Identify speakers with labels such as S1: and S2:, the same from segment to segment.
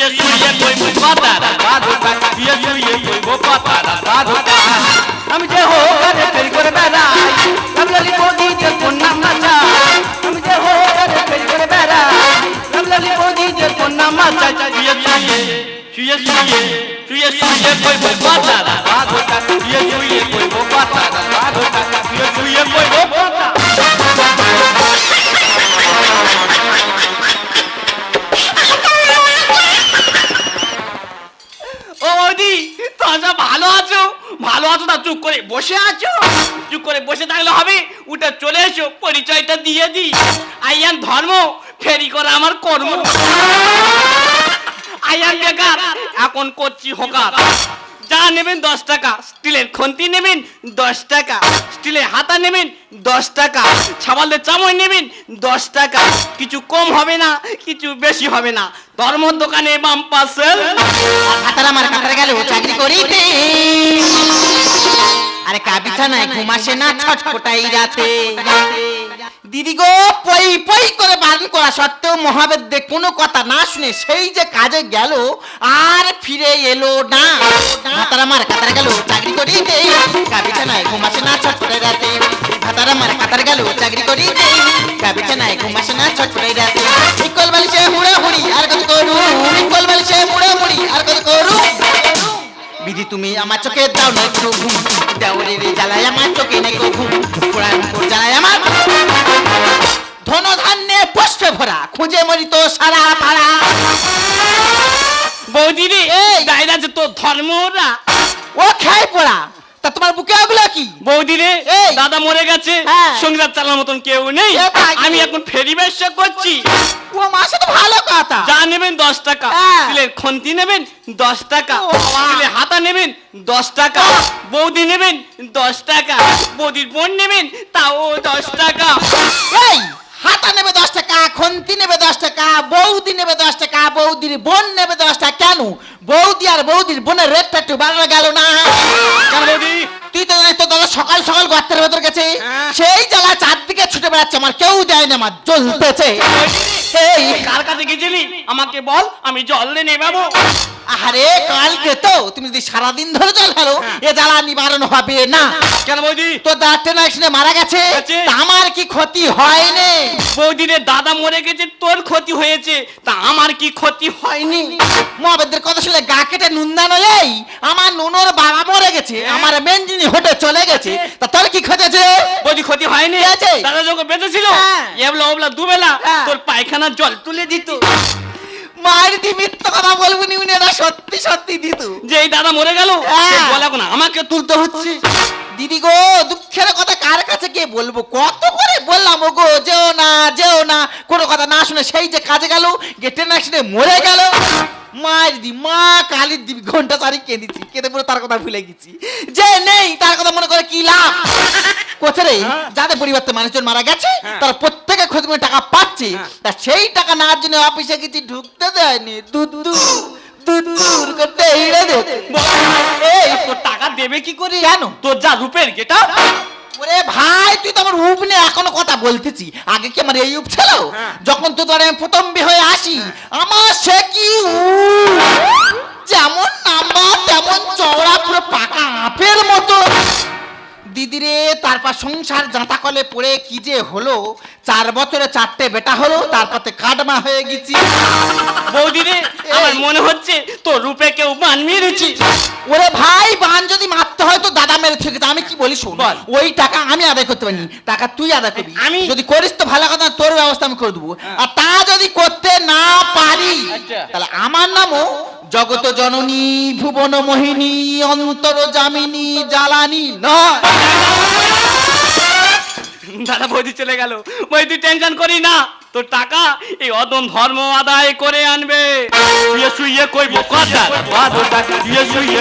S1: শুয়ে শুয়ে কইব কথা রাধা শুয়ে শুয়ে কইব কথা রাধা আমি যে হো গানে ফেরি করে বেড়াই লাভলালি বৌদি যে কন্যা মাচা আমি যে হো গানে ফেরি করে বেড়াই লাভলালি বৌদি যে কন্যা মাচা শুয়ে শুয়ে শুয়ে শুয়ে শুয়ে শুয়ে কইব কথা রাধা শুয়ে শুয়ে কইব কথা রাধা শুয়ে শুয়ে কইব কথা ও পরিচয়টা দিয়ে দি। আইয়ান ধর্ম, ফেরি করা আমার কর্ম। আইয়ান বেকার, এখন করছি হোকার। যা নেবেন দশ টাকা, স্টিলের খন্তি নেবেন দশ টাকা, স্টিলের হাতা নেবেন দশ টাকা, ছাবালের চামচ নেবেন দশ টাকা। কিছু কম হবে না, কিছু বেশি হবে না। ধর্ম দোকানে বাম পাশে
S2: হাতার আমার কাতার গেল, চাকরি করিতে। আরে কা বিছানায় ঘুমাসে না ছটফটাই রাতে। দিদি গো, পই পই করে বারণ করা সত্ত্বেও মহাবেদ্যে কোনো কথা না শুনে সেই যে কাজে গেল, আর ফিরে এলো না। হাতার আমার কাতার গেল, চাকরি করিতে। কা বিছানায় ঘুমাসে না ছটফটাই রাতে। হাতার আমার কাতার গেল, চাকরি করিতে। কা বিছানায় ঘুমাসে না ছটফটাই রাতে। ইকল বালিশে হুড়া হুড়ি আর কত করু ইকল বালিশে বিধি তুমি আমার চোখে দাও না একটু ঘুম। দেওরে রে জ্বালায় আমার চোখে নাই কো ঘুম। পোড়ার উপর জ্বালায় আমার ধন ধান্যে পুষ্পে ভরা খুঁজে মরি তো সারা পাড়া।
S1: বৌদি রে
S2: এই!
S1: গাইরা যে তোর ধর্মরা
S2: ও খাই পড়া। তা তোমার বুকে ওগুলো কি?
S1: বৌদি রে দাদা মরে গেছে।
S2: হ্যাঁ।
S1: সংসার চালানোর মতন কেউ নেই। আমি এখন ফেরি ব্যবসা করছি।
S2: ও মাসে তো ভালো কথা।
S1: যা নেবেন দশ টাকা।
S2: হ্যাঁ।
S1: স্টিলের খন্তি নেবেন দশ টাকা।
S2: বাবা!
S1: হাতা নেবেন দশ টাকা। বৌদি নেবেন দশ টাকা। বৌদির বোন নেবেন তাও দশ টাকা।
S2: এই। হাতা নেবে দশ টাকা খন্তি নেবে দশ টাকা বৌদি নেবে দশ টাকা বৌদির বোন নেবে দশ টাকা। কেন? বৌদি আর বৌদির বোনের রেটটা একটু বাড়ানো গেল না। তুই তো জানিস তো দাদা সকাল সকাল গর্তের ভেতর গেছে।
S1: হ্যাঁ।
S2: সেই জ্বালা চারদিকে ছুটে বেড়াচ্ছে আমার কেউ দেয় না আমার জ্বলতেছে। এই
S1: কার কাছে গেছিলি? আমাকে বল আমি জল দিয়ে নেবাবো।
S2: আরে কালকে তো তুমি যদি সারাদিন ধরে জল ফেলো এ জ্বালা নিবারণ হবে না।
S1: কেন বৌদি?
S2: তো দাঁত ট্রেন অ্যাক্সিডেন্টে মারা গেছে। তা আমার কি ক্ষতি হয়নি?
S1: বৌদিনের দাদা মরে গেছে তোর ক্ষতি হয়েছে। তা আমার কি ক্ষতি হয়নি?
S2: মহাবেদের কথা শুনে গা কেটে নুন্দানো এই আমার নুনোর বাবা মরে গেছে আমার মেনজিনি হোটে চলে গেছে তা তোর কি খোঁজেছে
S1: বৌদি ক্ষতি হয়নি। দাদা যখন বেঁচে ছিল
S2: হ্যাঁ।
S1: এবলা ওবলা দুবেলা
S2: হ্যাঁ।
S1: তোর পায়খানার জল তুলে দিত।
S2: মায়ের দি মিথ্যা কথা বলব নি উনি এটা সত্যি সত্যি দিত
S1: যে এই দাদা মরে গেল বলা না আমাকে তুলতে হচ্ছে।
S2: দিদি গো দুঃখের কথা কার কাছে কে বলব? কত করে বললাম গো যেও না যেও না কোনো কথা না শুনে সেই যে কাজে গেল গেটে না শুনে মরে গেল। মায়ের দি মা কালীর দিবি ঘণ্টা চারি কেঁদেছি কেঁদে পুরো তার কথা ভুলে গেছি। যে নেই তার কথা মনে করে কি লাভ? কোথায় রে? যাদের পরিবর্তে মানুষজন মারা গেছে তারা প্রত্যেকে খোঁজ করে টাকা পাচ্ছে। তা সেই টাকা নেওয়ার জন্য অফিসে গেছি ঢুকতে দেয়নি। দুধ দুধ করতে দে।
S1: এই টাকা দেবে কি করে?
S2: জানো
S1: তোর যা রূপের গেটা
S2: ওরে ভাই তুই তো আমার উপ নিয়ে এখনও কথা বলতেছি। আগে কি আমার এই উপ ছিল? যখন তো ধরে প্রথম হয়ে আসি আমার সে কি উপ তারপর সংসার জাঁতা কলে পড়ে কি যে হলো? চার বছরে চারটে বেটা হলো তারপরে কাটমা হয়ে গেছি।
S1: বৌদি রে আমার মনে হচ্ছে তোর রূপে কেউ বান মেরেছি।
S2: ওরে ভাই বান যদি মারতে হয় তো দাদা মেরে থেকে আমি কি বলি শোন। ওই টাকা আমি আদায় করতে পারিনি টাকা তুই আদায় করবি।
S1: আমি?
S2: যদি করিস তো ভালো কথা তোর ব্যবস্থা আমি করে দেবো। আর তা যদি করতে না পারি
S1: আচ্ছা।
S2: তাহলে আমার নামও জগত জননী ভুবন মোহিনী অন্তর জামিনী জ্বালানি নয়।
S1: দাদা বৌদি চলে গেল। ওই তুই টেনশন করি না। তোর টাকা এই অদম ধর্ম আদায় করে আনবে। শুয়ে শুয়ে কইব কথা বাদো টাকা, শুয়ে শুয়ে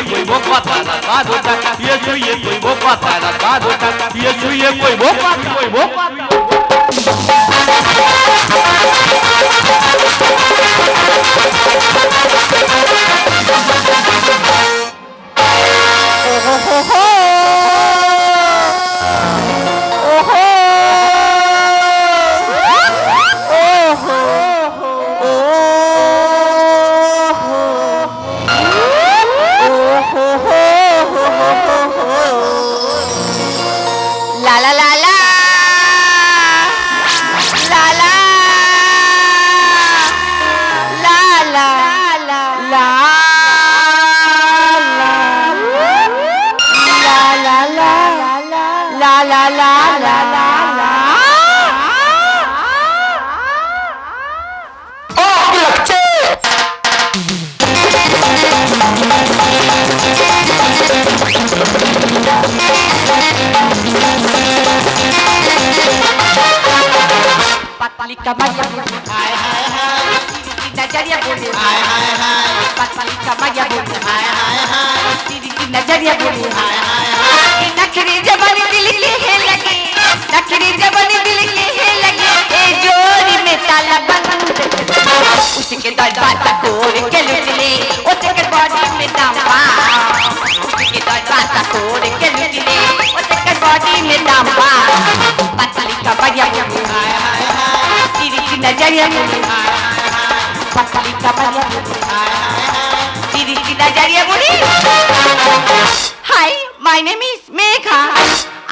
S3: पतली कमर
S2: हाय हाय हाय।
S3: नज़रिया बोले।
S2: हाय हाय हाय।
S3: पतली कमर बोले
S2: हाय हाय हाय।
S3: दीदी की नज़रिया बोले।
S2: हाय हाय हाय।
S3: नखरे जबानी दिल के है लगे नखरे जबानी दिल के है लगे ए जोड़ी में ताला बंद। उसके दरबार तक और के लुट ले। Didi Dida Jariya বলি hi my name is Megha.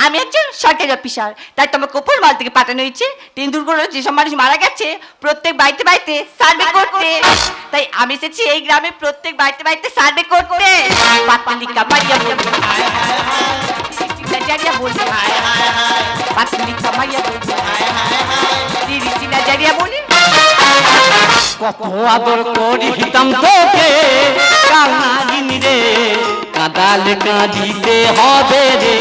S3: আমি একজন সরকারি অফিসার। তাই তোমাকে উপর মাল থেকে পাঠানো হয়েছে। তিন দুর্গর যেসব মানুষ মারা গেছে প্রত্যেক বাড়িতে বাড়িতে সার্ভে করতে। তাই আমি এসেছি এই গ্রামে প্রত্যেক বাড়িতে বাড়িতে সার্ভে করতে। পাতলিকা মারিয়া জারিয়া
S2: হায়
S3: পাতলিকা মারিয়া বলবে
S2: হায় হায় হায়
S3: দিদি দিদা জারিয়া বলি।
S1: কত আদর করি হিতাম তোকে কানাগিন রে, কাদাল কাঁদিতে হবে রে।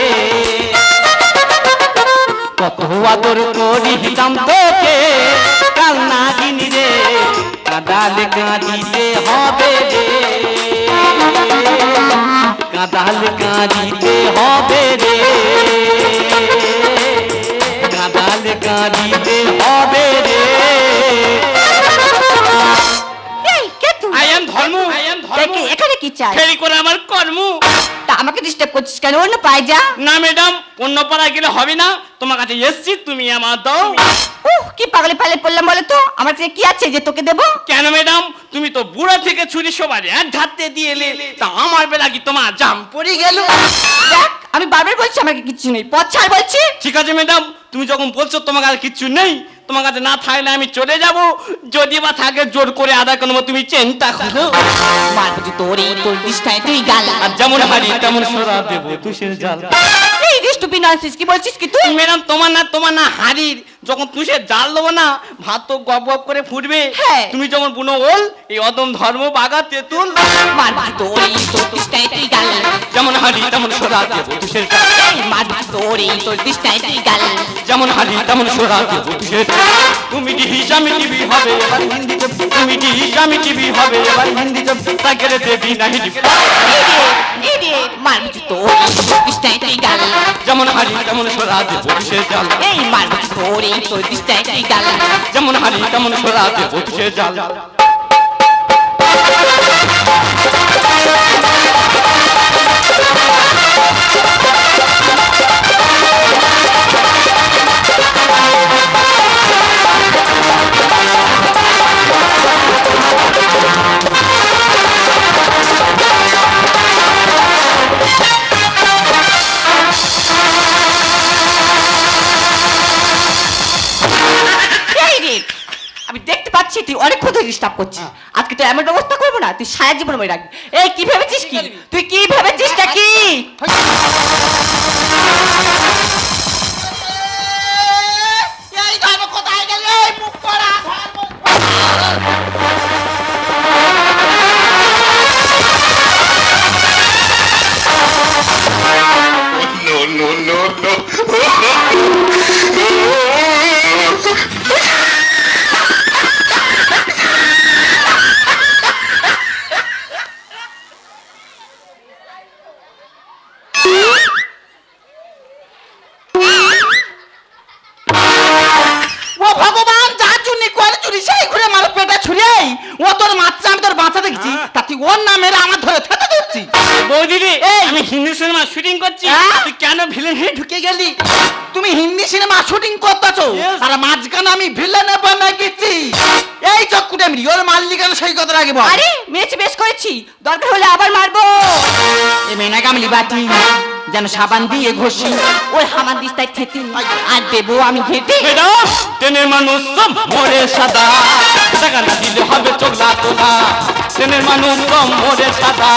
S1: কত আদর করি হিতাম তোকে কানাগিন রে, কাদাল কাঁদিতে হবে রে। কাদাল কাঁদিতে হবে রে। কাদাল কাঁদিতে হবে
S3: চাই।
S1: ফেরি করে আমার কর্ম।
S3: তা আমাকে ডিস্টার্ব করছিস কেন? অন্য পাই যা।
S1: না ম্যাডাম অন্য পাড়ায় গেলে হবে না। তোমার কাছে এসছি তুমি আমার দাও।
S3: উহ কি পাগলে পালে পড়লাম বলে তো? আমার কাছে কি আছে যে তোকে দেবো?
S1: কেন ম্যাডাম তুমি তো বুড়া থেকে ছুরি সবার এক ধারতে দিয়ে এলে তা আমার বেলা কি তোমার জাম পড়ে গেল?
S3: দেখ আমি বারবার বলছি আমার কিছু নেই। পথ ছাড় বলছি।
S1: ঠিক আছে ম্যাডাম তুমি যখন বলছো তোমার কাছে কিচ্ছু নেই তোমার কাছে না থাকলে আমি চলে যাব। যদি বা থাকে জোর করে আদা করব তুমি চিন্তা করো
S3: মারবো তোর এই তোর তুই গাল।
S1: আর যেমন হারি তেমন সোরা দেবো তুষের জাল।
S3: এই কি বলছিস কি তুই?
S1: ম্যাডাম তোমার না তোমার না যখন তুষের জাল দেবো না ভাত তো গপ গপ করে ফুটবে।
S3: হ্যাঁ।
S1: তুমি যখন বুনো ওল এই অদম ধর্ম বাগা তেঁতুল।
S3: মারবো তোর এই তোর দিশটায় তুই গাল।
S1: যেমন হাড়ি তেমন সোরা দেবো তুষের জাল।
S3: মারবো তোর এই তোর দিশটায় তুই গাল।
S1: যেমন হাড়ি তেমন সোরা দেবো জাল। তুমি কি হিসামি টিভি হবে? এবার হিন্দি তুমি কি হিসামি টিভি হবে? এবার হিন্দিতে তাকে দেবি না হিন্দি
S3: এই রে মারবো গাল
S1: যেমন হারি তেমন সোরা দেবো তুষের জাল।
S3: এই মারবো তোর এই তোর দিশটায় গাল।
S1: যেমন হারি তেমন সোরা দেবো তুষের জাল।
S3: পাচ্ছি তুই অনেক ক্ষতি ডিস্টার্ব করছিস আজকে তো এমন ব্যবস্থা করব না তুই সারা জীবন মনে রাখবি এই কি ভেবেছিস কি তুই কি ভেবেছিস টা কি
S2: এই কোথায় গেলে মুখ পড়া চক্কুটে আমি কেন সেই কথা আগে বল।
S3: আরে মেরেছি বেশ করেছি। দরকার হলে আবার মারবো।
S2: এ মেনা কামলি বাটি যেন সাবান দিয়ে ঘষি।
S3: ওই হামার দিস্তায় খেতে আর দেবো আমি ঘেটে
S1: ট্রেনের মানুষ সব মরে সাদা। টাকা না দিলে হবে চোখলা তোলা। ট্রেনের মানুষ সব মরে সাদা।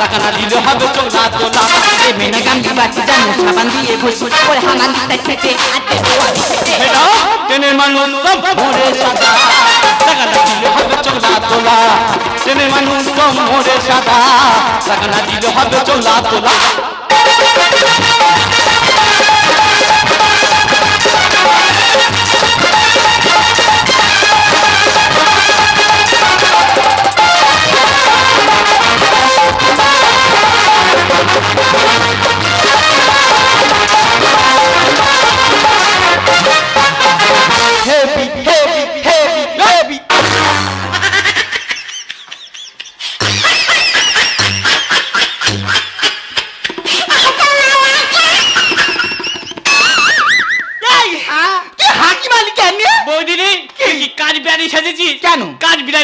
S1: টাকা না দিলে হবে চোখলা তোলা।
S2: এ মেনা গামলি বাটি যেন সাবান দিয়ে ঘষি।
S3: ওই হামার দিস্তায় খেতে আর দেবো আমি ঘেটে
S1: ট্রেনের মানুষ সব মরে সাদা। টাকা না দিলে হবে চোখলা তোলা। ট্রেনের মানুষ সব মরে সাদা। টাকা না দিলে হবে চোখলা তোলা। Thank you.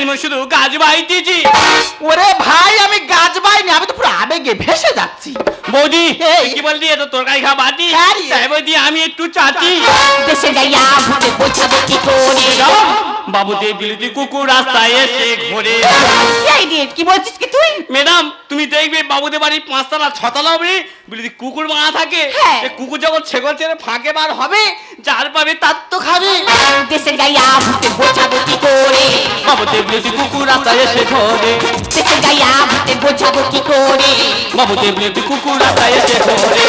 S1: মানে শুধু গাছ বাইতেছি
S2: ওরে ভাই আমি গাছ বাইনি আমি তো পুরো আবেগে ভেসে যাচ্ছি।
S1: বৌদি কি বললি এত তরকারি খাওয়া বাদি
S2: হ্যাঁ
S1: তাই বৌদি আমি একটু চাচি
S3: দেশে গাইয়া ভূতে বোঝাবো কি করে।
S1: বাবুতে বিলতি কুকুর রাস্তায় এসে ঘোরে।
S3: কি বলছিস কি তুই?
S1: ম্যাডাম তুমি দেখবে বাবুদের বাড়ি পাঁচতলা ছতলা হবে বিলতি কুকুর মারা থাকে।
S3: হ্যাঁ।
S1: কুকুর যখন ছেগল ছেড়ে ফাঁকে বার হবে যার পাবে তার তো খাবে।
S3: দেশে গাইয়া ভূতে বোঝাবো কি
S1: বাবুতে বিলতি কুকুর রাস্তায় এসে ঘোরে
S3: দেখে যাই আমাকে বোঝাবো কি করে?
S1: বাবুতে বিলতি কুকুর রাস্তায় এসে ঘোরে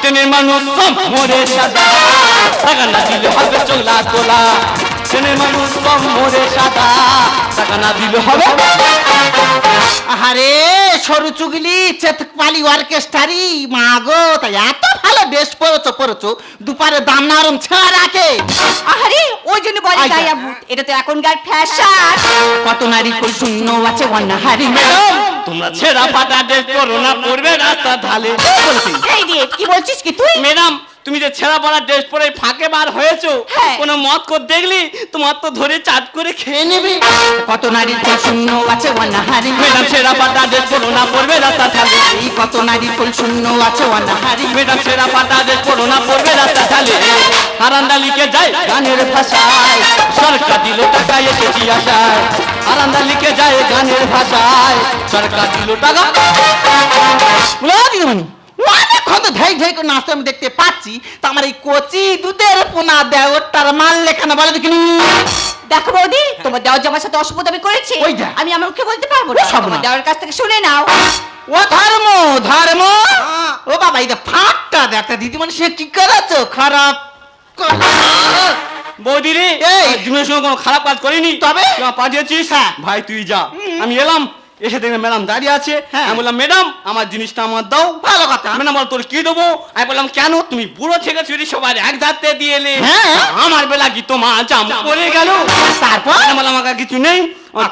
S1: ট্রেনের মানুষ সব মরে সাদা টাকা না দিলে হবে চোলা তোলা। ট্রেনের মানুষ মরে সাদা টাকা না দিলে হবে
S2: আরে সরু চুগলি চেতকপালি অর্কেস্ট্রারি মা গো তাই এত ভালো ড্রেস পরেছো পরেছো দুপারে দাম নারম ছেঁড়া রাখে
S3: আরে ওই জন্য বলে
S2: আচ্ছা।
S3: গাইয়া এটা তো এখনকার ফ্যাশন
S2: কত নারী ফুল শূন্য আছে অনাহারি
S1: ম্যাডাম তোমরা ছেঁড়া ফাটা ড্রেস পরো না পড়বে রাস্তা ঢালে
S3: এই রে কি বলছিস কি তুই
S1: ম্যাডাম তুমি যে ছেঁড়া পড়া ড্রেস পরে ফাঁকে বার হয়েছো
S3: হ্যাঁ।
S1: কোনো মত কর দেখলি? তোমার তো ধরে চাট করে খেয়ে নেবে।
S2: কত নারী ফুল শূন্য আছে অনাহারি।
S1: ম্যাডাম ছেঁড়া পাটা ড্রেস পরো না পড়বে রাস্তা ঢালে।
S2: এই কত নারী ফুল শূন্য আছে অনাহারি।
S1: ম্যাডাম ছেঁড়া পাটা ড্রেস পরো না পড়বে রাস্তা ঢালে। হারান্দা লিখে যায় গানের ভাষায়। সরকার দিল টাকা এসেছি আশায়। হারান্দা লিখে যায় গানের ভাষায়। সরকার দিল টাকা।
S2: দিদিমণি। অনেকক্ষণ তো ঢাই ঢাই করে নাচতে আমি দেখতে পাচ্ছি তো আমার এই কচি দুধের পোনা দেয় ওটার মাল লেখানো বলে দেখিনি
S3: দেখো বৌদি তোমার দেওয়ার জামার সাথে অসুবিধা আমি করেছি।
S2: ওই দেখ।
S3: আমি আমার মুখে বলতে পারব না।
S2: সর্বনাশ।
S3: তোমার দেওয়ার কাছ থেকে শুনে নাও।
S2: ও ধর্ম ধর্ম। ও বাবা এই ফাটটা দেখতে দিদিমণি সে কি করেছ? খারাপ
S1: বৌদি রে
S2: এই।
S1: জীবনের সঙ্গে কোনো খারাপ কাজ করিনি।
S2: তবে?
S1: তুই আমার পাঠিয়েছিস
S2: হ্যাঁ।
S1: ভাই তুই যা। আমি এলাম। এসে দেখলাম ম্যাডাম দাঁড়িয়ে আছে।
S2: হ্যাঁ।
S1: আমি বললাম ম্যাডাম আমার জিনিসটা আমার দাও।
S2: ভালো কথা।
S1: ম্যাডাম বল তোর কি দেবো? আমি বললাম কেন? তুমি বুড়ো থেকে চুরি সবার এক ধারতে দিয়ে এলে।
S2: হ্যাঁ।
S1: আমার বেলা কি তোমার জাম পড়ে গেল?
S2: তারপর?
S1: বললাম, আমার কিছু নেই।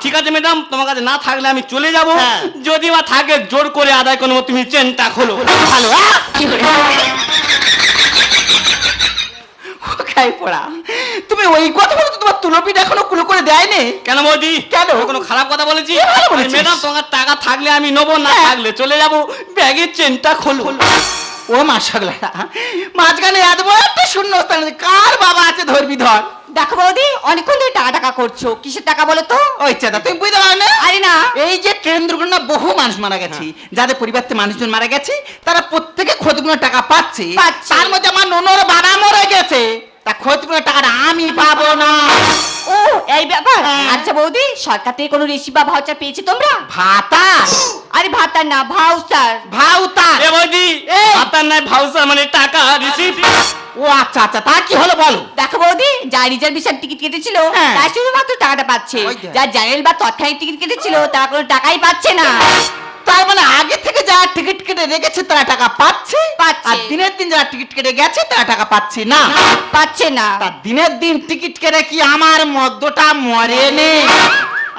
S1: ঠিক আছে ম্যাডাম তোমার কাছে না থাকলে আমি চলে যাব।
S2: হ্যাঁ।
S1: যদি বা থাকে জোর করে আদায় করব তুমি চেনটা খোলো।
S2: ভালো! খাই পড়া? তুমি ওই কথা বলছো তোমার তুলপিটা এখনও কুলো করে দেয়নি?
S1: কেন বৌদি?
S2: কেন?
S1: কোনো খারাপ কথা বলেছি? ম্যাডাম তোমার টাকা থাকলে আমি নেব না
S2: হ্যাঁ।
S1: থাকলে চলে যাব। ব্যাগের চেনটা খোলো।
S2: ও মাসাগলা মাঝখানে এত বড় একটা শূন্য স্থান কার বাবা আছে ধরবি ধর?
S3: দেখো বৌদি অনেকক্ষণ ধরে টাকা টাকা করছ কিসের টাকা বলো তো?
S2: ওই চেতা তুমি বুঝতে পারো না?
S3: আরে না।
S2: এই যে ট্রেন দুর্ঘটনা বহু মানুষ মারা গেছে। যাদের পরিবারতে মানুষজন মারা গেছে তারা প্রত্যেকে ক্ষতিপূরণ টাকা পাচ্ছে।
S3: পাচ্ছে।
S2: তার মধ্যে আমার ননর বাবা মরে গেছে। তা ক্ষতিপূরণ টাকাটা আমি পাবো না।
S3: ও এই ব্যাপার?
S2: হ্যাঁ।
S3: আচ্ছা বৌদি সরকার থেকে কোনো রিসিভ বা ভাউচার পেয়েছি তোমরা?
S2: ভাতা
S3: আরে ভাতার না ভাউচার।
S2: ভাউতার
S1: এ বৌদি
S2: এই।
S1: আপনার নাই মানে টাকা রিসিভ
S2: ও আচ্ছা আচ্ছা তা কি হলো বলো?
S3: দেখো বৌদি যা রিজার্ভেশন টিকিট কেটেছিল
S2: হ্যাঁ।
S3: তারা শুধুমাত্র টাকাটা পাচ্ছে।
S2: ওই দেখ।
S3: যা জেনারেল বা তৎক্ষণিক টিকিট কেটেছিল তারা কোনো টাকাই পাচ্ছে না।
S2: তার মানে আগে থেকে যারা টিকিট কেটে রেখেছে তারা টাকা পাচ্ছে?
S3: পাচ্ছে।
S2: আর দিনের দিন যারা টিকিট কেটে গেছে তারা টাকা পাচ্ছে না?
S3: পাচ্ছে না।
S2: তা দিনের দিন টিকিট কেটে কি আমার মদ্যটা মরে নেই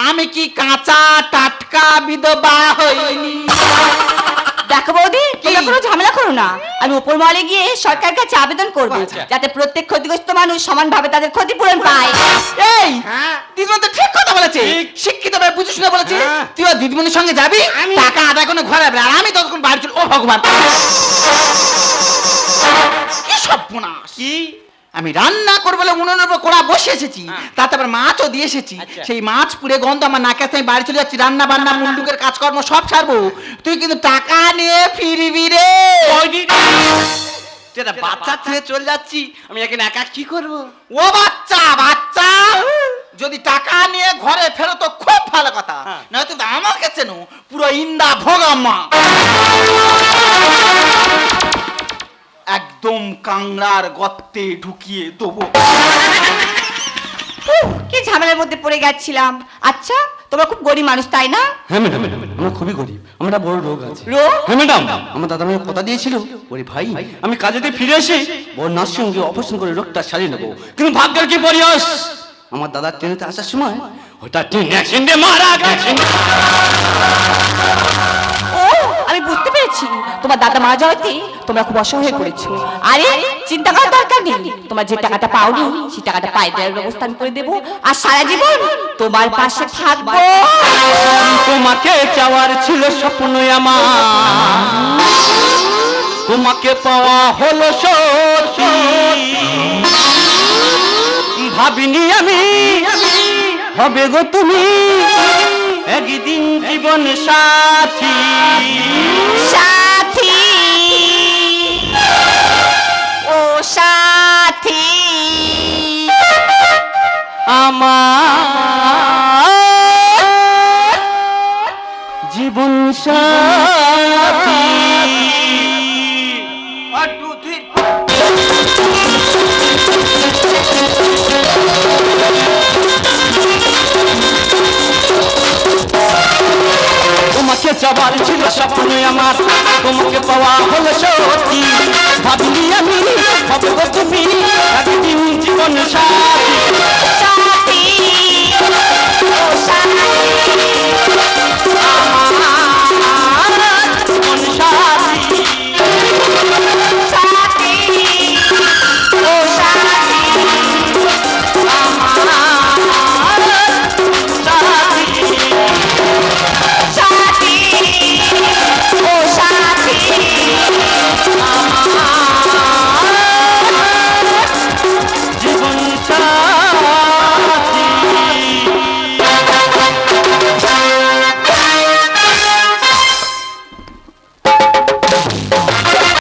S2: আমি কি কাঁচা টাটকা বিধবা হইনি?
S3: দেখো বৌদি তোমরা কোনো ঝামেলা করো না। আমি উপর মহলে গিয়ে সরকারের কাছে আবেদন করব
S1: আচ্ছা।
S3: যাতে প্রত্যেক ক্ষতিগ্রস্ত মানুষ সমানভাবে তাদের ক্ষতিপূরণ পায়।
S2: এই
S1: হ্যাঁ।
S2: দিদিমণি তো ঠিক কথা বলেছে। শিক্ষিত ভাবে বুঝে শুনে বলেছে
S1: হ্যাঁ।
S2: তুই ওর দিদিমণির সঙ্গে যাবি? টাকা আদায় করে ঘরে আর আমি ততক্ষণ বাড়ি চল ও ভগবান। কি সর্বনাশ।
S1: কি?
S2: আমি রান্না করব বলে উনুনের উপর কড়া বসে এসেছি।
S1: হ্যাঁ।
S2: তাতে আবার মাছও দিয়ে এসেছি।
S1: আচ্ছা।
S2: সেই মাছ পুড়ে গন্ধ আমার নাকে আসতে আমি বাড়ি চলে যাচ্ছি রান্না বান্না মুন্ডুকের কাজকর্ম সব ছাড়বো তুই কিন্তু টাকা নিয়ে ফিরবি রে।
S1: যেটা বাচ্চা ছেড়ে চলে যাচ্ছি আমি এখানে একা কি করব?
S2: ও বাচ্চা বাচ্চা! যদি টাকা নিয়ে ঘরে ফেরো তো খুব ভালো কথা।
S1: হ্যাঁ।
S2: নয়তো তো আমাকে চেনো পুরো ইন্দা ভোগাম্মা একদম কাংড়ার গর্তে ঢুকিয়ে দেবো।
S3: উহ, কি ঝামেলার মধ্যে পড়ে গেছিলাম। আচ্ছা তোমরা খুব গরিব মানুষ তাই না?
S1: হ্যাঁ ম্যাডাম আমরা খুবই গরিব। আমরা বড় রোগ আছে।
S3: রোগ?
S1: হ্যাঁ ম্যাডাম আমার দাদা আমাকে কথা দিয়েছিল ওরে ভাই আমি কাজেতে ফিরে এসে বড় নার্সিং হোমে অপারেশন করে রোগটা সারিয়ে নেব। কিন্তু ভাগ্যের কি পরিহাস? আমার দাদা ট্রেনেতে আসার সময় ওটা ট্রেন অ্যাক্সিডেন্টে মারা গেছে।
S3: আমি বুঝতে পেরেছি। তোমার দাদা মারা যাওয়াতে তোমরা খুব অসহায় হয়ে পড়েছো। আরে, চিন্তা করার দরকার নেই। তোমার যে টাকাটা পাওনি, সেই টাকাটা পাই দেওয়ার ব্যবস্থা আমি করে দেবো। আর সারা জীবন তোমার পাশে থাকব।
S1: তোমাকে চাওয়ার ছিল স্বপ্ন আমার। তোমাকে পাওয়া হলো সত্যি। ভাবিনি আমি। হবে গো তুমি। একদিন জীবন সাথী।
S3: সাথী। ও সাথী।
S1: আমার তুমি